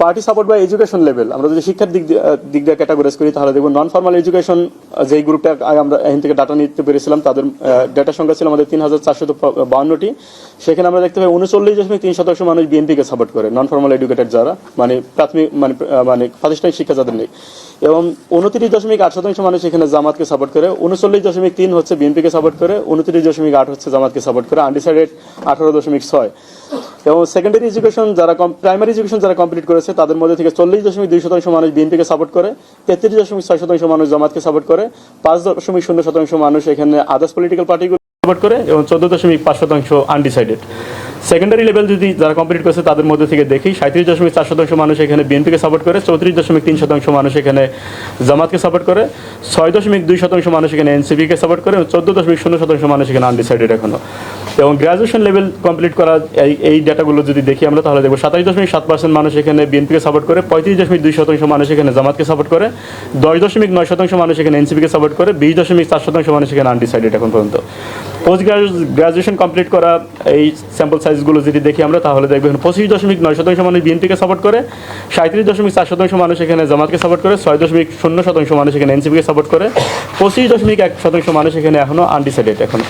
Party support বা education level, আমরা যদি শিক্ষার দিক দিক দিয়ে ক্যাটাগরাইজ করি, তাহলে দেখব নন ফর্মাল এডুকেশন যেই গ্রুপটা আমরা এখান থেকে ডাটা নিতে পেরেছিলাম, তাদের ডেটা সংখ্যা ছিল আমাদের তিন হাজার চারশো বাউন্নটি। সেখানে আমরা দেখতে পাই উনচল্লিশ দশমিক তিন শতাংশ মানুষ বিএনপিকে সাপোর্ট করে নন ফর্মাল এডুকেটেড যারা মানে প্রাথমিক মানে মানে প্রাতিষ্ঠানিক শিক্ষা যাদের নেই। এবং উনত্রিশ দশমিক আট শতাংশ মানুষ এখানে জামাতকে সাপোর্ট করে, উনচল্লিশ দশমিক তিন হচ্ছে বিএনপিকে সাপোর্ট করে, উনত্রিশ দশমিক আট হচ্ছে জামাতকে সাপোর্ট করে আনডিসাইডেড আঠারো দশমিক ছয়। এবং সেকেন্ডারি এডুকেশন যারা প্রাইমারি এডুকেশন যারা কমপ্লিট করেছে, তাদের মধ্যে থেকে চল্লিশ দশমিক দুই শতাংশ মানুষ বিএনপিকে সাপোর্ট করে, তেত্রিশ দশমিক ছয় শতাংশ মানুষ জামাতকে সাপোর্ট করে, পাঁচ দশমিক শূন্য শতাংশ মানুষ এখানে আদার্স পলিটিক্যাল পার্টিগুলো সাপোর্ট করে, এবং চোদ্দ দশমিক পাঁচ শতাংশ আনডিসাইডেড সেকেন্ডারি লেভেল যদি যারা কমপ্লিট করেছে, তাদের মধ্যে থেকে দেখি, সাঁত্রিশ দশমিক চার শতাংশ মানুষ এখানে বিএনপিকে সাপোর্ট করে, চৌত্রিশ দশমিক তিন শতাংশ মানুষ এখানে জামাতকে সাপোর্ট করে, ছয় দশমিক দুই শতাংশ মানুষ এখানে এনসিপিকে সাপোর্ট করে চোদ্দ দশমিক শূন্য শতাংশ মানুষ এখানে আনডিসাইডেড এখনও। এবং গ্রাজুয়েশন লেভেল কমপ্লিট করা এই এই ডাটাগুলো যদি দেখি আমরা, তাহলে দেখব সাতাশ দশমিক সাত পার্সেন্ট মানুষ এখানে বিএনপিকে সাপোর্ট করে, পঁয়ত্রিশ দশমিক দুই শতাংশ মানুষ এখানে জামাতকে সাপোর্ট করে, দশ দশমিক নয় শতাংশ মানুষ এখানে এনসিপিকে সাপোর্ট করে, বিশ দশমিক চার শতাংশ মানুষ এখানে আনডিসাইডেড এখন পর্যন্ত। পোস্ট গ্রাজুয়েশন কমপ্লিট করা এই স্যাম্পল সাইজগুলো যদি দেখি আমরা, তাহলে দেখবেন পঁচিশ দশমিক নয় শতাংশ মানুষ বিএনপিকে সাপোর্ট করে সাঁত্রিশ দশমিক চার শতাংশ মানুষ এখানে জামাতকে সাপোর্ট করে, ছয় দশমিক শূন্য শতাংশ মানুষ এখানে এনসিপিকে সাপোর্ট করে, পঁচিশ দশমিক এক শতাংশ মানুষ এখানে এখনও আনডিসাইডেড এখন।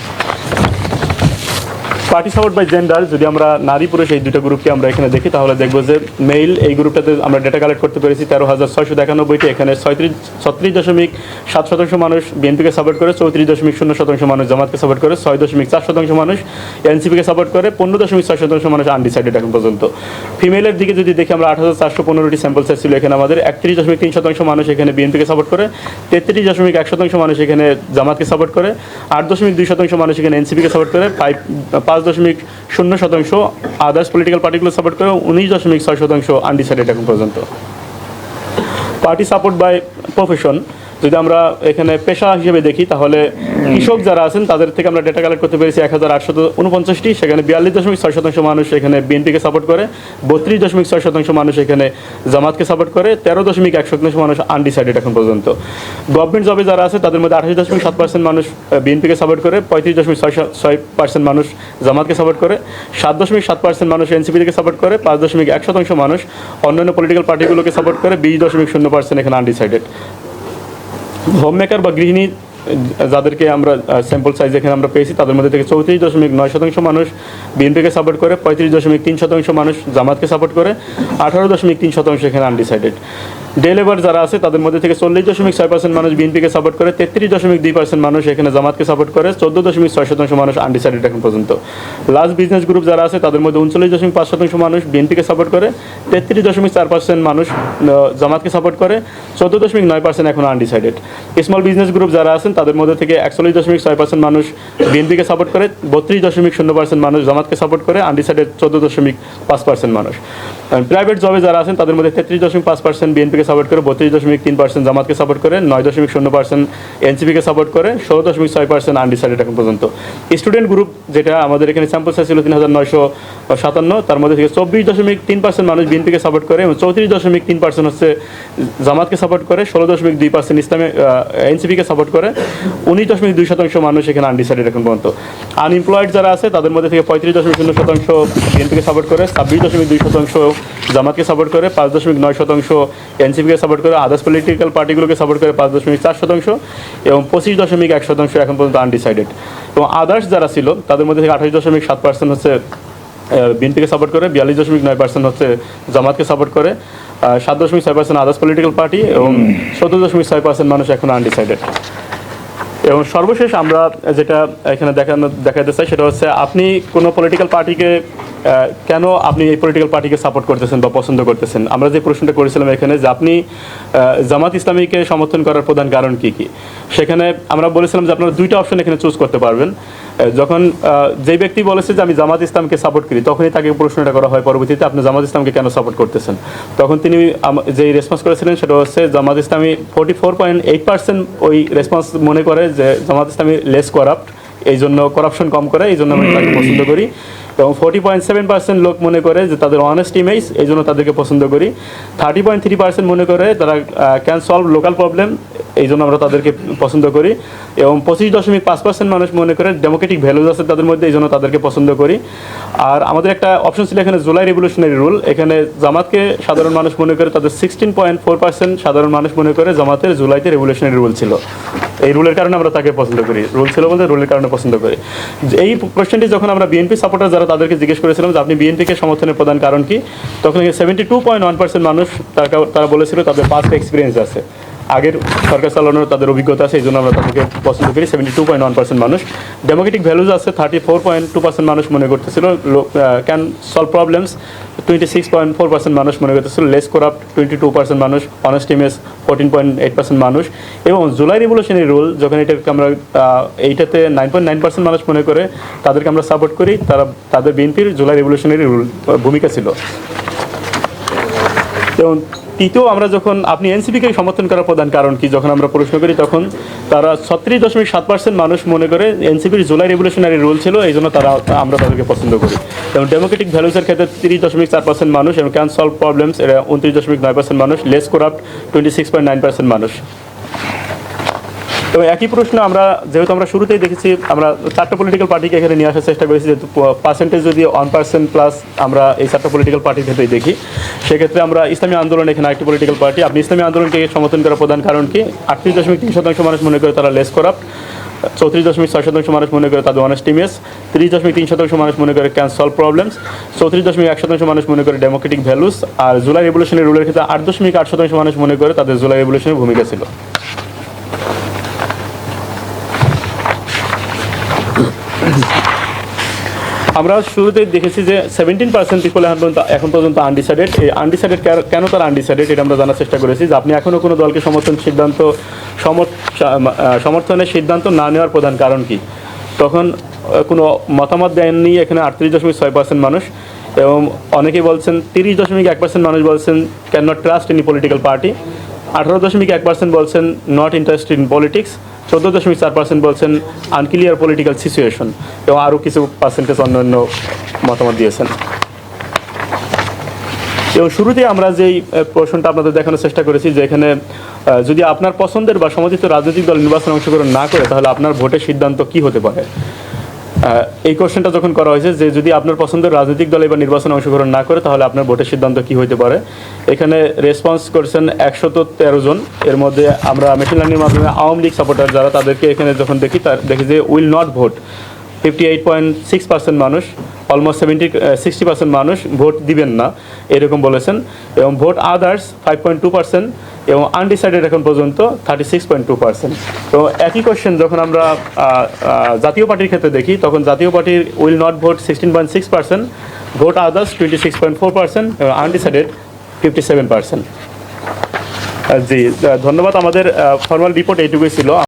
পার্টি সাপোর্ট বাই জেন্ডার যদি আমরা নারী পুরুষ এই দুটো গ্রুপকে আমরা এখানে দেখি, তাহলে দেখব যে মেইল এই গ্রুপটাতে আমরা ডেটা কালেক্ট করতে পেরেছি তেরো হাজার ছয়শো একানব্বইটি, এখানে ছয়ত্রিশ, ছত্রিশ দশমিক সাত শতাংশ মানুষ বিএনপিকে সাপোর্ট করে, চৌত্রিশ দশমিক শূন্য শতাংশ মানুষ জামাতকে সাপোর্ট করে, ছয় দশমিক চার শতাংশ মানুষ এনসিপিকে সাপোর্ট করে, পনেরো দশমিক ছয় শতাংশ মানুষ আনডিসাইডেড এখন পর্যন্ত। ফিমেলের দিকে যদি দেখি আমরা আট হাজার চারশো পনেরোটি স্যাম্পল সাইজ ছিল এখানে আমাদের, একত্রিশ দশমিক তিন শতাংশ মানুষ এখানে বিএনপিকে সাপোর্ট করে, তেত্রিশ দশমিক এক শতাংশ মানুষ এখানে জামাতকে সাপোর্ট করে, আট দশমিক দুই শতাংশ মানুষ এখানে এনসিপিকে সাপোর্ট করে ফাইভ পাঁচ দশমিক শূন্য শতাংশ আদার্স পলিটিক্যাল পার্টিগুলো সাপোর্ট করে উনিশ দশমিক ছয় শতাংশ আনডিসাইডেড এখন পর্যন্ত। পার্টি সাপোর্ট বাই প্রফেশন যদি আমরা এখানে পেশা হিসেবে দেখি, তাহলে কৃষক যারা আছেন, তাদের থেকে আমরা ডেটা কালেক্ট করতে পেরেছি এক হাজার আটশো উনপঞ্চাশটি সেখানে বিয়াল্লিশ দশমিক ছয় শতাংশ মানুষ এখানে বিএনপিকে সাপোর্ট করে, বত্রিশ দশমিক ছয় শতাংশ মানুষ এখানে জামাতকে সাপোর্ট করে, তেরো দশমিক এক শতাংশ মানুষ আনডিসাইডেড এখন পর্যন্ত। গভর্নমেন্ট জবে যারা আছে, তাদের মধ্যে আঠাশ দশমিক সাত পার্সেন্ট মানুষ বিএনপিকে সাপোর্ট করে, পঁয়ত্রিশ দশমিক ছয় ছয় পার্সেন্ট মানুষ জামাতকে সাপোর্ট করে, সাত দশমিক সাত পার্সেন্ট মানুষ এনসিপিকে সাপোর্ট করে, পাঁচ দশমিক এক শতাংশ মানুষ অন্যান্য পলিটিক্যাল পার্টিগুলোকে সাপোর্ট করে, বিশ দশমিক শূন্য পার্সেন্ট এখানে আনডিসাইডেড হোম মেকার বা গৃহিণী যাদেরকে আমরা স্যাম্পল সাইজ এখানে আমরা পেয়েছি, তাদের মধ্যে থেকে চৌত্রিশ দশমিক নয় শতাংশ মানুষ বিএনপিকে সাপোর্ট করে, পঁয়ত্রিশ দশমিক তিন শতাংশ মানুষ জামাতকে সাপোর্ট করে, আঠারো দশমিক তিন শতাংশ এখানে আনডিসাইডেড ডে যারা আছে, তাদের মধ্যে থেকে চল্লিশ দশমিক ছয় পার্সেন্ট মানুষ বিএনপিকে সাপোর্ট করে, তেত্রিশ দশমিক দুই পার্সেন্ট মানুষ এখানে জামাতকে সাপোর্ট করে, চোদ্দ দশমিক ছয় শতাংশ মানুষ আনডিসাইডেড এখন পর্যন্ত। লাস্ট বিজনেস গ্রুপ যারা আছে, তাদের মধ্যে উনচল্লিশ দশমিক পাঁচ শতাংশ মানুষ বিএনপিকে সাপোর্ট করে, তেত্রিশ দশমিক চার পার্সেন্ট মানুষ জামাতকে সাপোর্ট করে, চোদ্দ দশমিক নয় পার্সেন্ট এখন আনডিসাইডেড। স্মল বিজনেস গ্রুপ যারা আছেন, তাদের মধ্যে থেকে একচল্লিশ দশমিক ছয় পার্সেন্ট মানুষ বিএনপিকে সাপোর্ট করে, বত্রিশ দশমিক শূন্য পার্সেন্ট মানুষ জামাতকে সাপোর্ট করে, আনডিসাইডেড চোদ্দ দশমিক পাঁচ পার্সেন্ট মানুষ। প্রাইভেট জবে যারা আছেন, তাদের মধ্যে তেত্রিশ দশমিক পাঁচ পার্সেন্ট বিএনপিকে সাপোর্ট করে, বত্রিশ দশমিক তিন পার্সেন্ট জামাতকে সাপোর্ট করে, নয় দশমিক শূন্য পার্সেন্ট এনসিপিকে সাপোর্ট করে, ষোলো দশমিক ছয় পার্সেন্ট আনডিসাইডেড এখন পর্যন্ত। স্টুডেন্ট গ্রুপ যেটা আমাদের এখানে স্যাম্পল সাইজ ছিল তিন হাজার নয়শো সাতান্ন, তার মধ্যে থেকে চব্বিশ দশমিক তিন পার্সেন্ট মানুষ বিএনপিকে সাপোর্ট করে এবং চৌত্রিশ দশমিক তিন পার্সেন্ট হচ্ছে জামাতকে সাপোর্ট করে, ষোলো দশমিক দুই পার্সেন্ট ইসলামে এনসিপিকে সাপোর্ট করে, উনিশ দশমিক দুই শতাংশ মানুষ এখানে আনডিসাইডেড এখন পর্যন্ত। আনএমপ্লয়েড যারা আছে, তাদের মধ্যে থেকে পঁয়ত্রিশ দশমিক শূন্য শতাংশ বিএনপিকে সাপোর্ট করে, ছাব্বিশ দশমিক দুই শতাংশ জামাতকে সাপোর্ট করে পাঁচ দশমিক নয় শতাংশ, এনসিপিকে সাপোর্ট করে আদার্স পলিটিক্যাল পার্টিগুলোকে সাপোর্ট করে পাঁচ দশমিক চার শতাংশ এবং পঁচিশ দশমিক এক শতাংশ এখন পর্যন্ত আনডিসাইডেড এবং আদার্স যারা ছিল, তাদের মধ্যে থেকে আঠাশ দশমিক সাত পার্সেন্ট হচ্ছে বিএনপিকে সাপোর্ট করে, বিয়াল্লিশ দশমিক নয় পার্সেন্ট হচ্ছে জামাতকে সাপোর্ট করে সাত দশমিক ছয় পার্সেন্ট আদার্স পলিটিক্যাল পার্টি এবং সতেরো দশমিক ছয় পার্সেন্ট মানুষ এখন আনডিসাইডেড এবং সর্বশেষ আমরা যেটা এখানে দেখানো দেখাতে চাই, সেটা হচ্ছে আপনি কোনো পলিটিক্যাল পার্টিকে কেন আপনি এই পলিটিক্যাল পার্টিকে সাপোর্ট করতেছেন বা পছন্দ করতেছেন? আমরা যে প্রশ্নটা করেছিলাম এখানে যে আপনি জামাত ইসলামীকে সমর্থন করার প্রধান কারণ কি কি? সেখানে আমরা বলেছিলাম যে আপনারা দুইটা অপশন এখানে চুজ করতে পারবেন। যখন যে ব্যক্তি বলেছে যে আমি জামাত ইসলামকে সাপোর্ট করি, তখনই তাকে প্রশ্নটা করা হয় পরবর্তীতে, আপনি জামাত ইসলামকে কেন সাপোর্ট করতেছেন? তখন তিনি যেই রেসপন্স করেছিলেন সেটা হচ্ছে, Jamaat Islami forty four point eight percent ওই রেসপন্স মনে করে যে জামাত ইসলামী লেস করাপ্ট এই জন্য করাপশন কম করে এই জন্য আমি তাকে পছন্দ করি। এবং ফোর্টি পয়েন্ট সেভেন পার্সেন্ট লোক মনে করে যে তাদের অনেস্ট ইমেজ এই জন্য তাদেরকে পছন্দ করি। থার্টি পয়েন্ট থ্রি পার্সেন্ট মনে করে তারা ক্যান সলভ লোকাল প্রবলেম এই জন্য আমরা তাদেরকে পছন্দ করি। এবং পঁচিশ দশমিক পাঁচ পার্সেন্ট মানুষ মনে করে ডেমোক্রেটিক ভ্যালুজ আছে তাদের মধ্যে এই জন্য তাদেরকে পছন্দ করি। আর আমাদের একটা অপশন ছিল এখানে জুলাই রেভলিউশনারি রুল এখানে জামাতকে সাধারণ মানুষ মনে করে তাদের সিক্সটিন পয়েন্ট ফোর পার্সেন্ট সাধারণ মানুষ মনে করে জামাতের জুলাইতে রেভলিউশনারি রুল ছিল। এই রুলের কারণে আমরা তাকে পছন্দ করি। রুল ছিল বলতে রুলের কারণে পছন্দ করি। এই প্রশ্নটি যখন আমরা বিএনপি সাপোর্টার যারা তাদেরকে জিজ্ঞেস করেছিলাম যে আপনি বিএনপিকে সমর্থনের প্রধান কারণ কি? তখন seventy two point one percent মানুষ তারা- তারা বলেছিল তাদের পাস্ট এক্সপিরিয়েন্স আছে। আগের সরকার চালানোর তাদের অভিজ্ঞতা আছে এই জন্য আমরা তাদেরকে পছন্দ করি। Seventy two point one percent মানুষ। ডেমোক্রেটিক ভ্যালুজ আছে thirty four point two percent মানুষ মনে করতেছিল। Can solve problems twenty six point four percent মানুষ মনে করতেছিল। Less corrupt twenty two percent মানুষ। Honest image fourteen point eight percent মানুষ। এবং জুলাই রিভলিউশনারি রুল যখন এটাকে আমরা এইটাতে নাইন পয়েন্ট নাইন পার্সেন্ট মানুষ মনে করে, তাদেরকে আমরা সাপোর্ট করি। তারা, তাদের বিএনপির জুলাই রিভলিউশনারি রুল ভূমিকা ছিল। এবং তৃতীয় আমরা যখন আপনি এনসিপিকে সমর্থন করার প্রধান কারণ কি? যখন আমরা প্রশ্ন করি, তখন তারা ছত্রিশ দশমিক সাত পার্সেন্ট মানুষ মনে করে এনসিপির জুলাই রেভলিউশনারি রোল ছিল, এই জন্য তারা আমরা তাদেরকে পছন্দ করি। এবং ডেমোক্রেটিক ভ্যালুসের ক্ষেত্রে তিরিশ দশমিক চার পার্সেন্ট মানুষ এবং ক্যান সলভ প্রবলেমস এরা উনত্রিশ দশমিক নয় পার্সেন্ট মানুষ less corrupt twenty six point nine percent মানুষ। এবং একই প্রশ্ন আমরা, যেহেতু আমরা শুরুতেই দেখেছি, আমরা চারটা পলিটিক্যাল পার্টিকে এখানে নিয়ে আসার চেষ্টা করেছি, যেহেতু পার্সেন্টেজ যদি ওয়ান পার্সেন্ট প্লাস আমরা এই চারটা পলিটিক্যাল পার্টির ক্ষেত্রেই দেখি, সেক্ষেত্রে আমরা ইসলামী আন্দোলন এখানে একটি পলিটিক্যাল পার্টি আপনি ইসলামী আন্দোলনকে সমর্থন করার প্রধান কারণ কি? আটত্রিশ দশমিক তিন শতাংশ মানুষ মনে করে তারা লেস করাপ্ট চৌত্রিশ দশমিক ছয় শতাংশ মানুষ মনে করে তাদের অনেস্ট ইমেজ তিরিশ দশমিক তিন শতাংশ মানুষ মনে করে ক্যান সলভ প্রবলেমস চৌত্রিশ দশমিক এক শতাংশ মানুষ মনে করে ডেমোক্রেটিক ভ্যালুস আর জুলাই রেভলিউশনের রুলের ক্ষেত্রে আট দশমিক আট শতাংশ মানুষ মনে করে তাদের জুলাই রেভলিউশনের ভূমিকা ছিল। আমরা শুরুতেই দেখেছি যে সেভেন্টিন পার্সেন্ট পিপল এখন পর্যন্ত এখন পর্যন্ত আনডিসাইডেড এই আনডিসাইডেড কেন তারা আনডিসাইডেড এটা আমরা জানার চেষ্টা করেছি যে আপনি এখনও কোনো দলকে সমর্থন সিদ্ধান্ত সমর- সমর্থনের সিদ্ধান্ত না নেওয়ার প্রধান কারণ কি? তখন কোনো মতামত দেননি এখানে আটত্রিশ দশমিক ছয় পার্সেন্ট মানুষ এবং অনেকেই বলছেন তিরিশ দশমিক এক পার্সেন্ট মানুষ বলছেন can not trust in political party আঠারো দশমিক এক পার্সেন্ট বলছেন নট ইন্টারেস্টেড ইন পলিটিক্স চোদ্দ দশমিক চার পার্সেন্ট বলছেন আনক্লিয়ার পলিটিক্যাল সিচুয়েশন এবং আরও কিছু পার্সেন্টেজ অন্যান্য মতামত দিয়েছেন। এবং শুরুতে আমরা যেই প্রশ্নটা আপনাদের দেখানোর চেষ্টা করেছি যে এখানে যদি আপনার পছন্দের বা সমাজিত রাজনৈতিক দল নির্বাচনে অংশগ্রহণ না করে, তাহলে আপনার ভোটের সিদ্ধান্ত কি হতে পারে? এই কোশ্চেনটা যখন করা হয়েছে যে যদি আপনার পছন্দের রাজনৈতিক দল এবার নির্বাচনে অংশগ্রহণ না করে, তাহলে আপনার ভোটের সিদ্ধান্ত কি হতে পারে? এখানে রেসপন্স করেছেন একশত তেরো জন। এর মধ্যে আমরা মেশিন লার্নিংয়ের মাধ্যমে আওয়ামী লীগ সাপোর্টার যারা, তাদেরকে এখানে যখন দেখি, তার দেখি যে will not vote fifty eight point six percent মানুষ অলমোস্ট সেভেন্টি সিক্সটি পার্সেন্ট মানুষ ভোট দিবেন না, এরকম বলেছেন। এবং vote others five point two percent, এবং আনডিসাইডেড এখন পর্যন্ত thirty six point two percent. তো একই কোশ্চেন যখন আমরা জাতীয় পার্টির ক্ষেত্রে দেখি, তখন জাতীয় পার্টির will not vote sixteen point six percent, vote others twenty six point four percent, এবং আনডিসাইডেড ফিফটি সেভেন পার্সেন্ট। জি ধন্যবাদ। আমাদের ফর্মাল রিপোর্ট এইটুকুই ছিল।